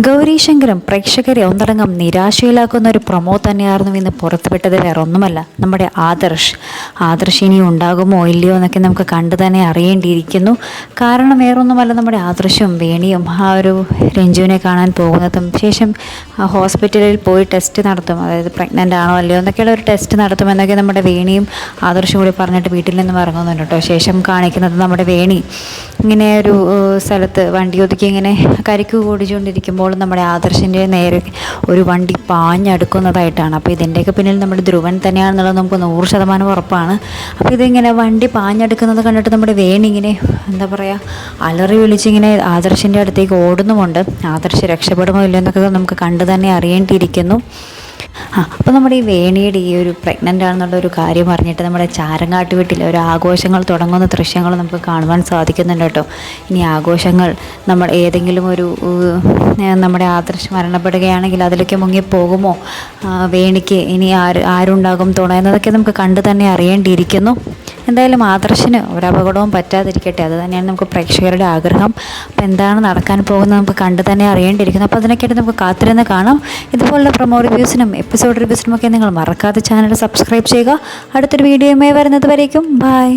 ഗൗരീശങ്കരം പ്രേക്ഷകരെ ഒന്നടങ്കം നിരാശയിലാക്കുന്ന ഒരു പ്രൊമോ തന്നെയായിരുന്നു ഇന്ന് പുറത്തുവിട്ടത്. വേറെ ഒന്നുമല്ല നമ്മുടെ ആദർശ്. ആദർശ് ഇനി ഉണ്ടാകുമോ ഇല്ലയോ എന്നൊക്കെ നമുക്ക് കണ്ടു തന്നെ അറിയേണ്ടിയിരിക്കുന്നു. കാരണം വേറൊന്നുമല്ല നമ്മുടെ ആദർശും വേണിയും ആ ഒരു രഞ്ജുവിനെ കാണാൻ പോകുന്നതും ശേഷം ഹോസ്പിറ്റലിൽ പോയി ടെസ്റ്റ് നടത്തും. അതായത് പ്രഗ്നന്റ് ആണോ അല്ലയോ എന്നൊക്കെയുള്ള ഒരു ടെസ്റ്റ് നടത്തും എന്നൊക്കെ നമ്മുടെ വേണിയും ആദർശും കൂടി പറഞ്ഞിട്ട് വീട്ടിൽ നിന്നും ഇറങ്ങുന്നുണ്ട് കേട്ടോ. ശേഷം കാണിക്കുന്നത് നമ്മുടെ വേണി. ഇങ്ങനെ ഒരു സ്ഥലത്ത് വണ്ടി ഒതുക്കി ഇങ്ങനെ കരിക്ക് ഓടിച്ചുകൊണ്ടിരിക്കുമ്പോൾ നമ്മുടെ ആദർശിന്റെ നേരെ ഒരു വണ്ടി പാഞ്ഞടുക്കുന്നതായിട്ടാണ്. അപ്പോൾ ഇതിന്റെയൊക്കെ പിന്നിൽ നമ്മുടെ ധ്രുവൻ തന്നെയാണെന്നുള്ളത് നമുക്ക് നൂറ് ശതമാനം ഉറപ്പാണ്. അപ്പോൾ ഇതിങ്ങനെ വണ്ടി പാഞ്ഞടുക്കുന്നത് കണ്ടിട്ട് നമ്മുടെ വേണി ഇങ്ങനെ എന്താ പറയുക അലറി വിളിച്ചിങ്ങനെ ആദർശിന്റെ അടുത്തേക്ക് ഓടുന്നുമുണ്ട്. ആദർശ് രക്ഷപ്പെടുമോ ഇല്ലയോ എന്നൊക്കെ നമുക്ക് കണ്ടു തന്നെ അറിയേണ്ടിയിരിക്കുന്നു. ആ അപ്പോൾ നമ്മുടെ ഈ വേണിയുടെ ഈ ഒരു പ്രഗ്നന്റ് ആണെന്നുള്ള ഒരു കാര്യം പറഞ്ഞിട്ട് നമ്മുടെ ചാരങ്ങാട്ട് വീട്ടിൽ ഒരു ആഘോഷങ്ങൾ തുടങ്ങുന്ന ദൃശ്യങ്ങൾ നമുക്ക് കാണുവാൻ സാധിക്കുന്നുണ്ട് കേട്ടോ. ഇനി ആഘോഷങ്ങൾ നമ്മൾ ഏതെങ്കിലും ഒരു നമ്മുടെ ആദർശം മരണപ്പെടുകയാണെങ്കിൽ അതിലൊക്കെ മുങ്ങിപ്പോകുമോ വേണിക്ക് ഇനി ആര് ആരുണ്ടാകും തുണ നമുക്ക് കണ്ടു തന്നെ അറിയേണ്ടിയിരിക്കുന്നു. എന്തായാലും ആദർശന് ഒരപകടവും പറ്റാതിരിക്കട്ടെ. അത് തന്നെയാണ് നമുക്ക് പ്രേക്ഷകരുടെ ആഗ്രഹം. അപ്പോൾ എന്താണ് നടക്കാൻ പോകുന്നത് നമുക്ക് കണ്ടു തന്നെ അറിയേണ്ടിയിരിക്കുന്നു. അപ്പോൾ അതിനൊക്കെയായിട്ട് നമുക്ക് കാത്തിരുന്ന് കാണാം. ഇതുപോലുള്ള പ്രൊമോ റിവ്യൂസിനും എപ്പിസോഡ് റിവ്യൂസിനും ഒക്കെ നിങ്ങൾ മറക്കാതെ ചാനൽ സബ്സ്ക്രൈബ് ചെയ്യുക. അടുത്തൊരു വീഡിയോയുമായി വരുന്നത് വരേക്കും. ബൈ